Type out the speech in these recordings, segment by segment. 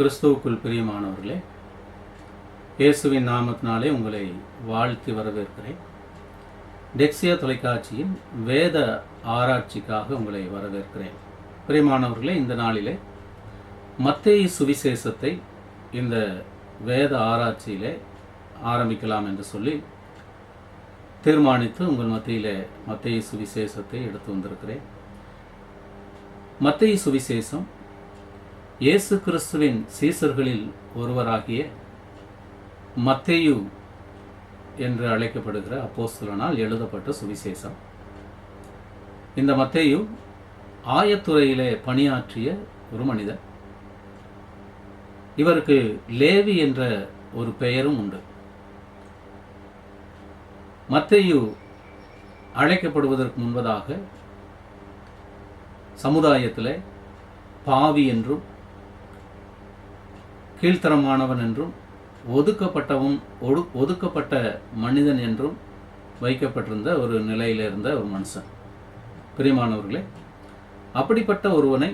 கிறிஸ்துவுக்குள் பிரியமானவர்களே இயேசுவின் நாமத்தினாலே உங்களை வாழ்த்தி வரவேற்கிறேன். டெக்ஸியா தொலைக்காட்சியின் வேத ஆராய்ச்சிக்காக உங்களை வரவேற்கிறேன். பிரியமானவர்களே இந்த நாளிலே மத்தேயு சுவிசேஷத்தை இந்த வேத ஆராய்ச்சியிலே ஆரம்பிக்கலாம் என்று சொல்லி தீர்மானித்து உங்கள் மத்தியிலே மத்திய சுவிசேஷத்தை எடுத்து வந்திருக்கிறேன். மத்திய சுவிசேஷம் இயேசு கிறிஸ்துவின் சீசர்களில் ஒருவராகிய மத்தேயு என்று அழைக்கப்படுகிற அப்போஸ்தலனால் எழுதப்பட்ட சுவிசேஷம். இந்த மத்தேயு ஆயத்துறையிலே பணியாற்றிய ஒரு மனிதர். இவருக்கு லேவி என்ற ஒரு பெயரும் உண்டு. மத்தேயு அழைக்கப்படுவதற்கு முன்பதாக சமுதாயத்தில் பாவி என்றும் கீழ்த்தரமானவன் என்றும் ஒதுக்கப்பட்டவன் ஒடு ஒதுக்கப்பட்ட மனிதன் என்றும் வைக்கப்பட்டிருந்த ஒரு நிலையில் இருந்த ஒரு மனுஷன். பிரியமானவர்களே அப்படிப்பட்ட ஒருவனை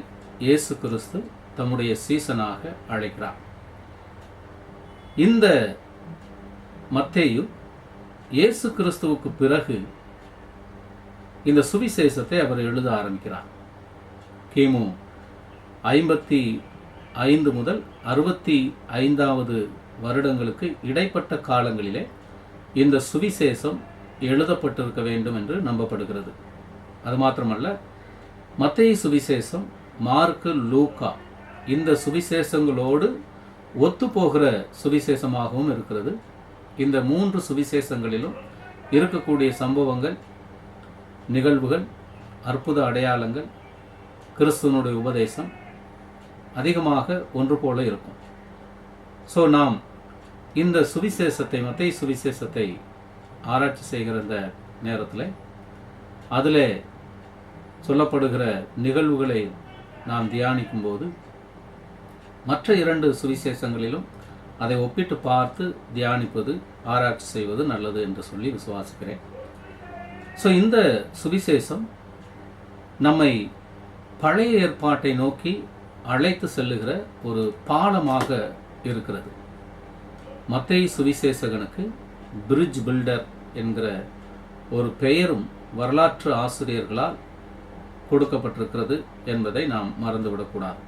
இயேசு கிறிஸ்து தம்முடைய சீசனாக அழைக்கிறார். இந்த மத்தேயு இயேசு கிறிஸ்துவுக்கு பிறகு இந்த சுவிசேஷத்தை அவர் எழுத ஆரம்பிக்கிறார். கிமு ஐம்பத்தி ஐந்து முதல் அறுபத்தி ஐந்தாவது வருடங்களுக்கு இடைப்பட்ட காலங்களிலே இந்த சுவிசேஷம் எழுதப்பட்டிருக்க வேண்டும் என்று நம்பப்படுகிறது. அது மாத்திரமல்ல மத்திய சுவிசேஷம் மார்க்கு லூக்கா இந்த சுவிசேஷங்களோடு ஒத்துப்போகிற சுவிசேஷமாகவும் இருக்கிறது. இந்த மூன்று சுவிசேஷங்களிலும் இருக்கக்கூடிய சம்பவங்கள் நிகழ்வுகள் அற்புத அடையாளங்கள் கிறிஸ்துவனுடைய உபதேசம் அதிகமாக ஒன்று போல இருக்கும். ஸோ நாம் இந்த சுவிசேஷத்தை மத்திய சுவிசேஷத்தை ஆராய்ச்சி செய்கிற இந்த நேரத்தில் அதில் சொல்லப்படுகிற நிகழ்வுகளை நாம் தியானிக்கும் போது மற்ற இரண்டு சுவிசேஷங்களிலும் அதை ஒப்பிட்டு பார்த்து தியானிப்பது ஆராய்ச்சி செய்வது நல்லது என்று சொல்லி விசுவாசிக்கிறேன். ஸோ இந்த சுவிசேஷம் நம்மை பழைய ஏற்பாட்டை நோக்கி அழைத்து செல்லுகிற ஒரு பாலமாக இருக்கிறது. மத்திய சுவிசேஷகனுக்கு பிரிட்ஜ் பில்டர் என்கிற ஒரு பெயரும் வரலாற்று ஆசிரியர்களால் கொடுக்கப்பட்டிருக்கிறது என்பதை நாம் மறந்துவிடக்கூடாது.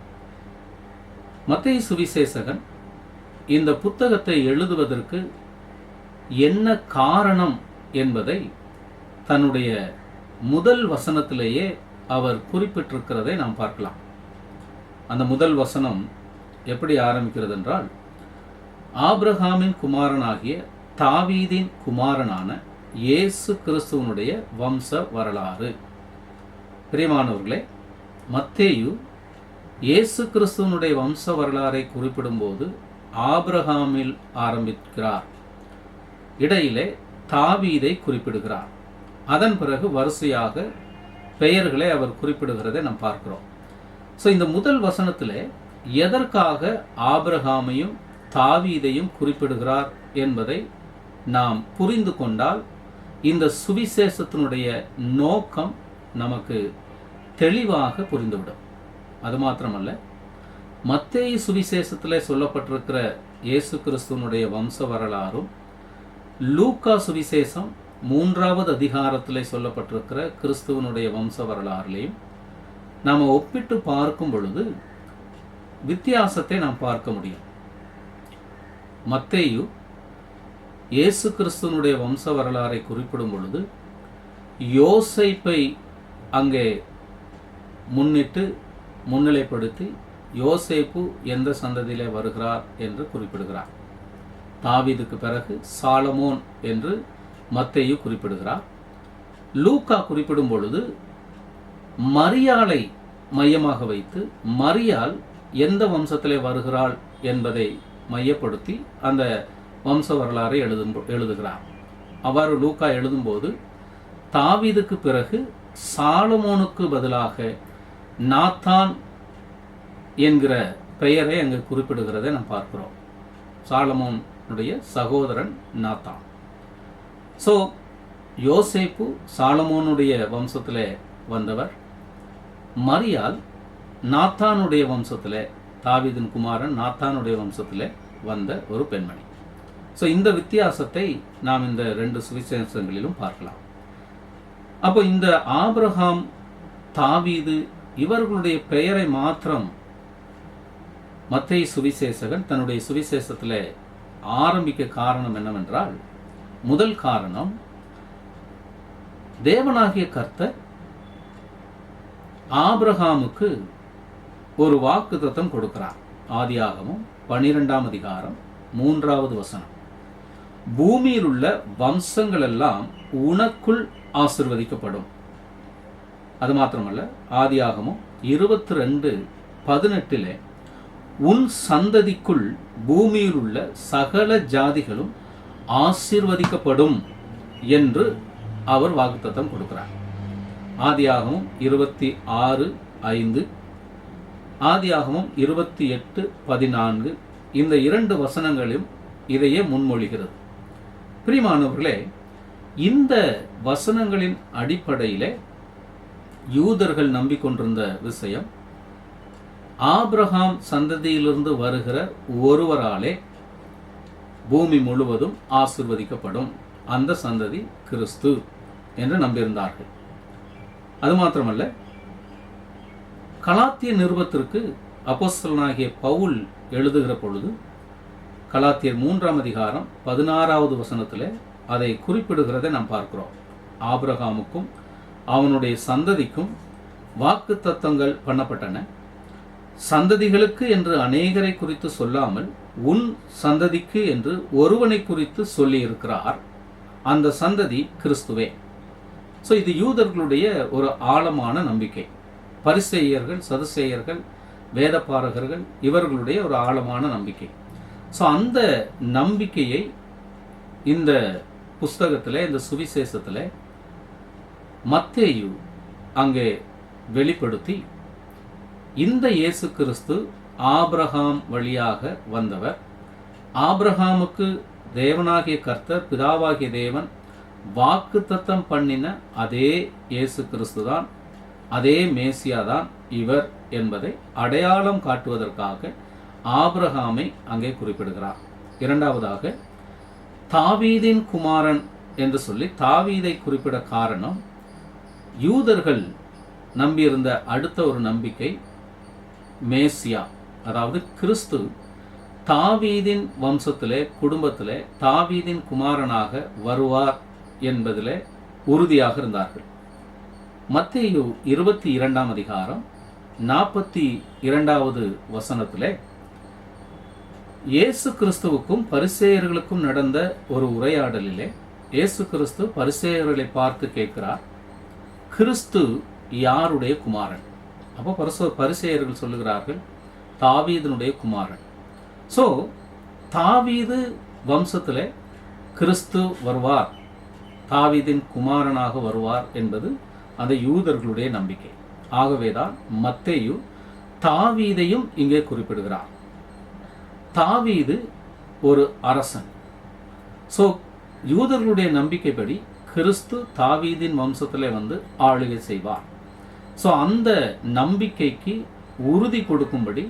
மத்திய சுவிசேஷகன் இந்த புத்தகத்தை எழுதுவதற்கு என்ன காரணம் என்பதை தன்னுடைய முதல் வசனத்திலேயே அவர் குறிப்பிட்டிருக்கிறதை நாம் பார்க்கலாம். அந்த முதல் வசனம் எப்படி ஆரம்பிக்கிறது என்றால் ஆப்ரஹாமின் குமாரனாகிய தாவீதின் குமாரனான இயேசு கிறிஸ்துவனுடைய வம்ச வரலாறு. பிரியமானவர்களே மத்தேயு இயேசு கிறிஸ்துவனுடைய வம்ச வரலாறை குறிப்பிடும்போது ஆப்ரஹாமில் ஆரம்பிக்கிறார். இடையிலே தாவீதை குறிப்பிடுகிறார். அதன் பிறகு வரிசையாக பெயர்களை அவர் குறிப்பிடுகிறதை நாம் பார்க்கிறோம். ஸோ இந்த முதல் வசனத்தில் எதற்காக ஆபிரகாமையும் தாவீதையும் குறிப்பிடுகிறார் என்பதை நாம் புரிந்து கொண்டால் இந்த சுவிசேஷத்தினுடைய நோக்கம் நமக்கு தெளிவாக புரிந்துவிடும். அது மாத்திரமல்ல மத்தேயு சுவிசேஷத்தில் சொல்லப்பட்டிருக்கிற இயேசு கிறிஸ்துவனுடைய வம்ச வரலாறும் லூக்கா சுவிசேஷம் மூன்றாவது அதிகாரத்தில் சொல்லப்பட்டிருக்கிற கிறிஸ்துவனுடைய வம்ச வரலாறுலையும் நாம் ஒப்பிட்டு பார்க்கும் பொழுது வித்தியாசத்தை நாம் பார்க்க முடியும். மத்தேயு இயேசு கிறிஸ்துவனுடைய வம்ச வரலாறை குறிப்பிடும் பொழுது யோசைப்பை அங்கே முன்னிட்டு முன்னிலைப்படுத்தி யோசேப்பு எந்த சந்ததியிலே வருகிறார் என்று குறிப்பிடுகிறார். தாவிதுக்கு பிறகு சாலமோன் என்று மத்தேயு குறிப்பிடுகிறார். லூக்கா குறிப்பிடும் பொழுது மரியாளை மையமாக வைத்து மரியால் எந்த வம்சத்திலே வருகிறாள் என்பதை மையப்படுத்தி அந்த வம்ச வரலாறை எழுதும் எழுதுகிறார். அவ்வாறு லூக்கா எழுதும்போது தாவீதுக்கு பிறகு சாலமோனுக்கு பதிலாக நாத்தான் என்கிற பெயரை அங்கு குறிப்பிடுகிறதை நாம் பார்க்கிறோம். சாலமோனுடைய சகோதரன் நாத்தான். ஸோ யோசேப்பு சாலமோனுடைய வம்சத்தில் வந்தவர். மரியால் நாத்தானுடைய வம்சத்தில் தாவிதின் குமாரன் நாத்தானுடைய வம்சத்தில் வந்த ஒரு பெண்மணி. ஸோ இந்த வித்தியாசத்தை நாம் இந்த ரெண்டு சுவிசேஷங்களிலும் பார்க்கலாம். அப்போ இந்த ஆபிரகாம் தாவீது இவர்களுடைய பெயரை மாத்திரம் மத்திய சுவிசேஷகன் தன்னுடைய சுவிசேஷத்தில் ஆரம்பிக்க காரணம் என்னவென்றால் முதல் காரணம் தேவனாகிய கர்த்தர் ஆபிரகாமுக்கு ஒரு வாக்கு தத்தம் கொடுக்கிறார். ஆதியாகமும் பனிரெண்டாம் அதிகாரம் மூன்றாவது வசனம். பூமியில் உள்ள வம்சங்கள் எல்லாம் உனக்குள் ஆசிர்வதிக்கப்படும். அது மாத்திரமல்ல ஆதியாகமும் இருபத்தி ரெண்டு பதினெட்டில் உன் சந்ததிக்குள் பூமியில் உள்ள சகல ஜாதிகளும் ஆசிர்வதிக்கப்படும் என்று அவர் வாக்குத்தத்தம் கொடுக்கிறார். ஆதியாகமும் இருபத்தி ஆறு ஐந்து. ஆதியாகமும் இருபத்தி எட்டு பதினான்கு. இந்த இரண்டு வசனங்களும் இதையே முன்மொழிகிறது. பிரிமானவர்களே இந்த வசனங்களின் அடிப்படையிலே யூதர்கள் நம்பிக்கொண்டிருந்த விஷயம் ஆப்ரஹாம் சந்ததியிலிருந்து வருகிற ஒருவராலே பூமி முழுவதும் ஆசிர்வதிக்கப்படும் அந்த சந்ததி கிறிஸ்து என்று நம்பியிருந்தார்கள். அது மாத்திரமல்ல கலாத்திய நிருபத்திற்கு அப்போஸ்தலனாகிய பவுல் எழுதுகிற பொழுது கலாத்தியர் மூன்றாம் அதிகாரம் பதினாறாவது வசனத்தில் அதை குறிப்பிடுகிறதை நாம் பார்க்கிறோம். ஆபிரகாமுக்கும் அவனுடைய சந்ததிக்கும் வாக்கு தத்தங்கள் பண்ணப்பட்டன. சந்ததிகளுக்கு என்று அநேகரை குறித்து சொல்லாமல் உன் சந்ததிக்கு என்று ஒருவனை குறித்து சொல்லி இருக்கிறார் அந்த சந்ததி கிறிஸ்துவே. ஸோ இது யூதர்களுடைய ஒரு ஆழமான நம்பிக்கை. பரிசெய்யர்கள் சதுசேயர்கள் வேதப்பாரகர்கள் இவர்களுடைய ஒரு ஆழமான நம்பிக்கை. ஸோ அந்த நம்பிக்கையை இந்த புஸ்தகத்தில் இந்த சுவிசேஷத்தில் மத்தேயு அங்கே வெளிப்படுத்தி இந்த இயேசு கிறிஸ்து ஆபிரகாம் வழியாக வந்தவர். ஆப்ரஹாமுக்கு தேவனாகிய கர்த்தர் பிதாவாகிய தேவன் வாக்கு தத்தம் பண்ணின அதே இயேசு கிறிஸ்து தான் அதே மேசியா தான் இவர் என்பதை அடையாளம் காட்டுவதற்காக ஆபிரகாமை அங்கே குறிப்பிடுகிறார். இரண்டாவதாக தாவீதின் குமாரன் என்று சொல்லி தாவீதை குறிப்பிட காரணம் யூதர்கள் நம்பியிருந்த அடுத்த ஒரு நம்பிக்கை மேசியா. அதாவது கிறிஸ்து தாவீதின் வம்சத்திலே குடும்பத்திலே தாவீதின் குமாரனாக வருவார் என்பதில் உறுதியாக இருந்தார்கள். மத்தேயு இருபத்தி இரண்டாம் அதிகாரம் நாற்பத்தி இரண்டாவது வசனத்தில் இயேசு கிறிஸ்துவுக்கும் பரிசேயர்களுக்கும் நடந்த ஒரு உரையாடலிலே இயேசு கிறிஸ்து பரிசேயர்களை பார்த்து கேட்கிறார் கிறிஸ்து யாருடைய குமாரன்? அப்போ பரிசு பரிசேயர்கள் சொல்லுகிறார்கள் தாவீதனுடைய குமாரன். ஸோ தாவீது வம்சத்தில் கிறிஸ்து வருவார். தாவிதின் குமாரனாக வருவார் என்பது அந்த யூதர்களுடைய நம்பிக்கை. ஆகவேதான் மத்தேயு தாவீதையும் இங்கே குறிப்பிடுகிறார். தாவீது ஒரு அரசன். ஸோ யூதர்களுடைய நம்பிக்கைப்படி கிறிஸ்து தாவீதின் வம்சத்தில் வந்து ஆளுகை செய்வார். ஸோ அந்த நம்பிக்கைக்கு உறுதி கொடுக்கும்படி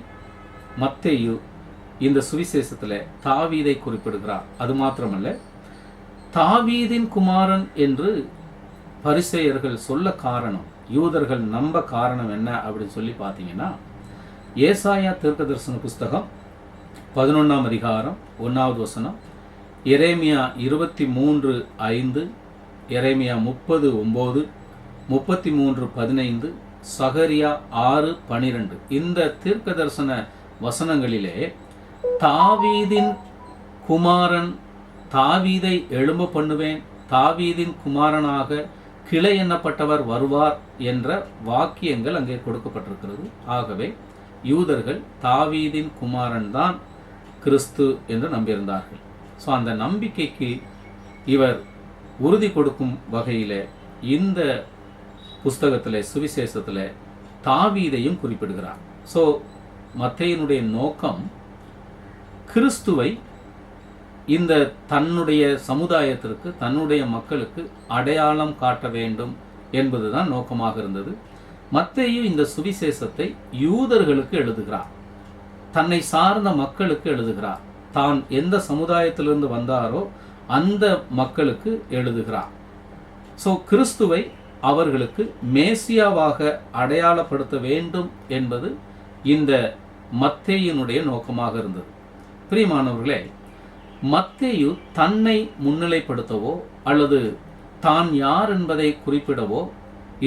மத்தேயு இந்த சுவிசேஷத்தில் தாவீதை குறிப்பிடுகிறார். அது மாத்திரமல்ல தாவீதின் குமாரன் என்று பரிசெயர்கள் சொல்ல காரணம் யூதர்கள் நம்ப காரணம் என்ன அப்படின்னு சொல்லி பார்த்தீங்கன்னா ஏசாயா தீர்க்க தரிசன புஸ்தகம் பதினொன்றாம் அதிகாரம் ஒன்றாவது வசனம் எரேமியா இருபத்தி மூன்று ஐந்து எரேமியா முப்பது ஒம்பது முப்பத்தி மூன்று பதினைந்து சகரியா ஆறு பனிரெண்டு. இந்த தீர்க்க தரிசன வசனங்களிலே தாவீதின் குமாரன் தாவீதை எழும்ப பண்ணுவேன். தாவீதின் குமாரனாக கிளை எண்ணப்பட்டவர் வருவார் என்ற வாக்கியங்கள் அங்கே கொடுக்கப்பட்டிருக்கிறது. ஆகவே யூதர்கள் தாவீதின் குமாரன் தான் கிறிஸ்து என்று நம்பியிருந்தார்கள். ஸோ அந்த நம்பிக்கைக்கு இவர் உறுதி கொடுக்கும் வகையில் இந்த புஸ்தகத்தில் சுவிசேஷத்தில் தாவீதையும் குறிப்பிடுகிறார். ஸோ மத்தையனுடைய நோக்கம் கிறிஸ்துவை இந்த தன்னுடைய சமுதாயத்திற்கு தன்னுடைய மக்களுக்கு அடையாளம் காட்ட வேண்டும் என்பதுதான் நோக்கமாக இருந்தது. மத்தையும் இந்த சுவிசேஷத்தை யூதர்களுக்கு எழுதுகிறார். தன்னை சார்ந்த மக்களுக்கு எழுதுகிறார். தான் எந்த சமுதாயத்திலிருந்து வந்தாரோ அந்த மக்களுக்கு எழுதுகிறார். ஸோ கிறிஸ்துவை அவர்களுக்கு மேசியாவாக அடையாளப்படுத்த வேண்டும் என்பது இந்த மத்தேயினுடைய நோக்கமாக இருந்தது. பிரியமானவர்களே மத்தேயு தன்னை முன்னிலைப்படுத்தவோ அல்லது தான் யார் என்பதை குறிப்பிடவோ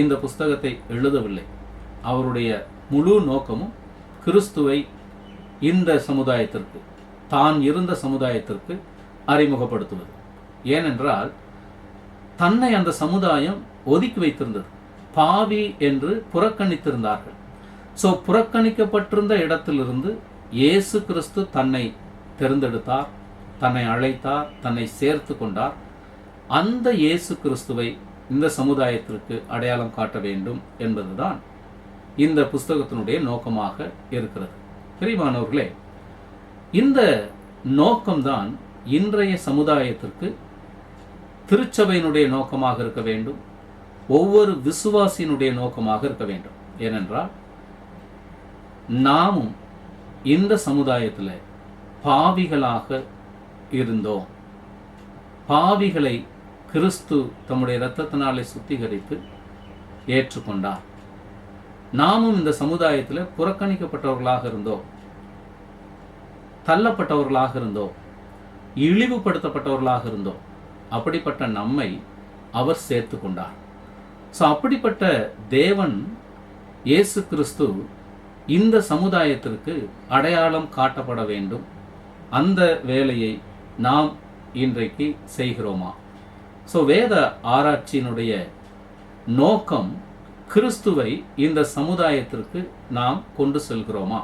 இந்த புஸ்தகத்தை எழுதவில்லை. அவருடைய முழு நோக்கமும் கிறிஸ்துவை இந்த சமுதாயத்திற்கு தான் இருந்த சமுதாயத்திற்கு அறிமுகப்படுத்துவது. ஏனென்றால் தன்னை அந்த சமுதாயம் ஒதுக்கி வைத்திருந்தது. பாவி என்று புறக்கணித்திருந்தார்கள். ஸோ புறக்கணிக்கப்பட்டிருந்த இடத்திலிருந்து இயேசு கிறிஸ்து தன்னை தேர்ந்தெடுத்தார். தன்னை அழைத்தார் தன்னை சேர்த்து கொண்டார். அந்த இயேசு கிறிஸ்துவை இந்த சமுதாயத்திற்கு அடையாளம் காட்ட வேண்டும் என்பதுதான் இந்த புஸ்தகத்தினுடைய நோக்கமாக இருக்கிறது. பிரிவானவர்களே இந்த நோக்கம்தான் இன்றைய சமுதாயத்திற்கு திருச்சபையினுடைய நோக்கமாக இருக்க வேண்டும் ஒவ்வொரு விசுவாசியினுடைய நோக்கமாக இருக்க வேண்டும். ஏனென்றால் நாமும் இந்த சமுதாயத்தில் பாவிகளாக இருந்தோம் பாவிகளை கிறிஸ்து தம்முடைய இரத்தத்தினாலே சுத்திகரித்து ஏற்றுக்கொண்டார். நாமும் இந்த சமுதாயத்தில் புறக்கணிக்கப்பட்டவர்களாக இருந்தோம் தள்ளப்பட்டவர்களாக இருந்தோம் இழிவுபடுத்தப்பட்டவர்களாக இருந்தோம் அப்படிப்பட்ட நம்மை அவர் சேர்த்து கொண்டார். ஸோ அப்படிப்பட்ட தேவன் இயேசு கிறிஸ்து இந்த சமுதாயத்திற்கு அடையாளம் காட்டப்பட வேண்டும். அந்த வேலையை நாம் இன்றைக்கு செய்கிறோமா? ஸோ வேத ஆராய்ச்சியினுடைய நோக்கம் கிறிஸ்துவை இந்த சமுதாயத்திற்கு நாம் கொண்டு செல்கிறோமா?